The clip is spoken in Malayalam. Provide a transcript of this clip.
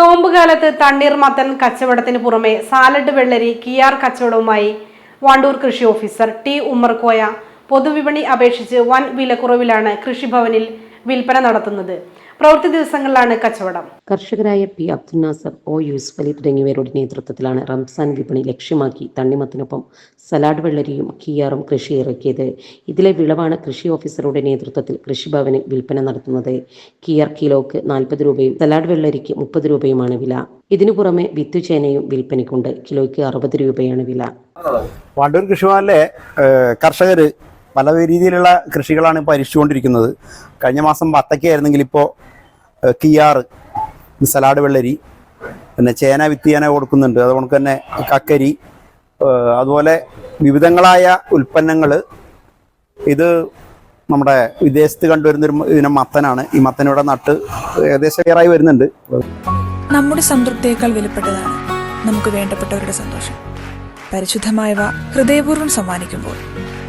നോമ്പുകാലത്ത് തണ്ണീർമത്തൻ കച്ചവടത്തിന് പുറമെ സാലഡ് വെള്ളരി കിയാർ കച്ചവടവുമായി വണ്ടൂർ കൃഷി ഓഫീസർ ടി ഉമ്മർകോയ പൊതുവിപണി അപേക്ഷിച്ച് വൻ വിലക്കുറവിലാണ് കൃഷിഭവനിൽ വിൽപ്പന നടത്തുന്നത്. പ്രവൃത്തി ദിവസങ്ങളിലാണ് കച്ചവടം. കർഷകരായ പി അബ്ദുൽ നാസർ ഒ യൂസുഫ് അലി തുടങ്ങിയവരുടെ നേതൃത്വത്തിലാണ് റംസാൻ വിപണി ലക്ഷ്യമാക്കി തണ്ണിമത്തിനൊപ്പം സലാഡ് വെള്ളരിയും കിയാറും കൃഷി ഇറക്കിയത്. ഇതിലെ വിളവാണ് കൃഷി ഓഫീസറുടെ നേതൃത്വത്തിൽ കൃഷിഭവനിൽ വിൽപ്പന നടത്തുന്നത്. കിയർ കിലോക്ക് നാൽപ്പത് രൂപയും സലാഡ് വെള്ളരിക്ക് മുപ്പത് രൂപയുമാണ് വില. ഇതിനു പുറമെ വിത്തുചേനയും വിൽപ്പനയ്ക്കുണ്ട്. കിലോയ്ക്ക് അറുപത് രൂപയാണ് വില. വണ്ടൂർ കൃഷിഭവനിലെ കർഷകർ പല രീതിയിലുള്ള കൃഷികളാണ് ഇപ്പോൾ അരിച്ചുകൊണ്ടിരിക്കുന്നത്. കഴിഞ്ഞ മാസം വത്തക്കയായിരുന്നെങ്കിൽ ഇപ്പോൾ കിയാറ് സലാഡ് വെള്ളരി പിന്നെ ചേന വിത്തിയേന കൊടുക്കുന്നുണ്ട്. അതുകൊണ്ട് തന്നെ കക്കരി അതുപോലെ വിവിധങ്ങളായ ഉൽപ്പന്നങ്ങൾ ഇത് നമ്മുടെ വിദേശത്ത് കണ്ടുവരുന്നൊരു ഇതിനെ മത്തനാണ്. ഈ മത്തനിവിടെ നട്ട് ഏകദേശം ക്ലിയറായി വരുന്നുണ്ട്. നമ്മുടെ സംതൃപ്തിയേക്കാൾ വിലപ്പെട്ടതാണ് നമുക്ക് വേണ്ടപ്പെട്ടവരുടെ സന്തോഷം. പരിശുദ്ധമായവ ഹൃദയപൂർവം സമ്മാനിക്കുമ്പോൾ